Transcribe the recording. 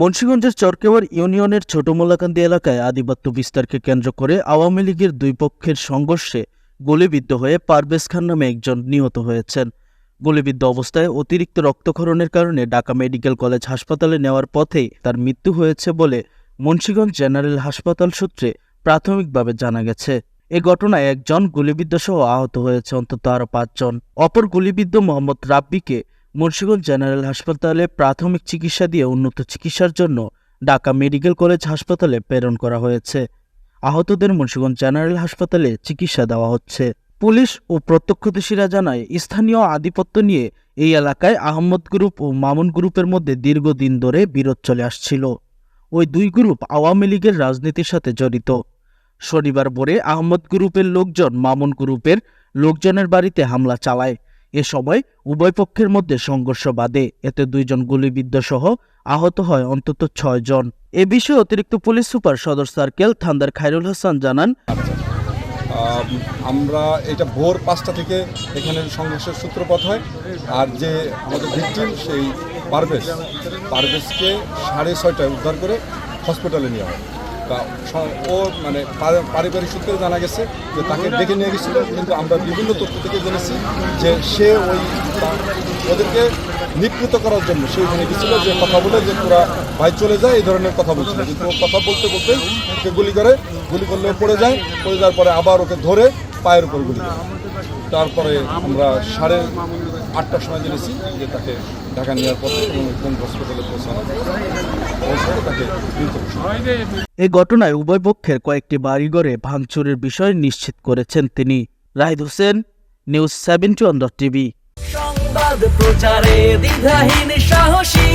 মুন্সিগঞ্জের চরকেওয়ার ইউনিয়নের ছোট মোলাকান্দি এলাকায় আধিপত্য বিস্তারকে কেন্দ্র করে আওয়ামী লীগের দুই পক্ষের সংঘর্ষে গুলিবিদ্ধ হয়ে পারভেজ খান নামে একজন নিহত হয়েছেন। গুলিবিদ্ধ অবস্থায় অতিরিক্ত রক্তক্ষরণের কারণে ঢাকা মেডিকেল কলেজ হাসপাতালে নেওয়ার পথেই তার মৃত্যু হয়েছে বলে মুন্সিগঞ্জ জেনারেল হাসপাতাল সূত্রে প্রাথমিকভাবে জানা গেছে। এ ঘটনায় একজন গুলিবিদ্ধ সহ আহত হয়েছে, অন্তত আরও পাঁচজন। অপর গুলিবিদ্ধ মোহাম্মদ রাব্বিকে মুন্সিগঞ্জ জেনারেল হাসপাতালে প্রাথমিক চিকিৎসা দিয়ে উন্নত চিকিৎসার জন্য ঢাকা মেডিকেল কলেজ হাসপাতালে প্রেরণ করা হয়েছে। আহতদের মুন্সিগঞ্জ জেনারেল হাসপাতালে চিকিৎসা দেওয়া হচ্ছে। পুলিশ ও প্রত্যক্ষদর্শীরা জানায়, স্থানীয় আধিপত্য নিয়ে এই এলাকায় আহমদ গ্রুপ ও মামুন গ্রুপের মধ্যে দীর্ঘদিন ধরে বিরোধ চলে আসছিল। ওই দুই গ্রুপ আওয়ামী লীগের রাজনীতির সাথে জড়িত। শনিবার ভোরে আহমদ গ্রুপের লোকজন মামুন গ্রুপের লোকজনের বাড়িতে হামলা চালায়। এ সময় উভয় পক্ষের মধ্যে সংঘর্ষ বাধে। এতে দুইজন গুলিবিদ্ধ সহ আহত হয় অন্তত ছয় জন। এ বিষয়ে অতিরিক্ত police super Sadar circle Thandar Khairul Hasan জানান আমরা এটা ভোর পাঁচটা থেকে এখানে সংঘর্ষের সূত্রপাত হয়। আর যে আমাদের ভিকটিম, সেই পারভেজ, পারভেজকে সাড়ে ছয়টায় উদ্ধার করে হসপিটালে নেওয়া হয়। স- ও মানে পারিবারিক সূত্রে জানা গেছে যে তাকে ডেকে নিয়ে গেছিল, কিন্তু আমরা বিভিন্ন তথ্য থেকে জেনেছি যে সে ওই ওদেরকে নিকৃত করার জন্য সে ওখানে গেছিল যে কথা বলে যে তোরা ভাই চলে যায় এই ধরনের কথা বলছিল। কিন্তু কথা বলতে বলতে ওকে গুলি করে, গুলি করলে পড়ে যায়, পড়ে যাওয়ার পরে আবার ওকে ধরে পায়ের উপর গুলি তারপরে আমরা সাড়ে আটটার সময় জেনেছি যে তাকে ঢাকা নেওয়ার পথে কোন হসপিটালে পৌঁছানো পৌঁছানো তাকে মৃত ঘোষণা এ ঘটনায় উভয় পক্ষের কয়েকটি বাড়িঘরে ভাঙচুরের বিষয় নিশ্চিত করেছেন তিনি। Rahid Hossain news seventy one dot TV. সংবাদ প্রচারে দ্বিধাহীন সাহসী।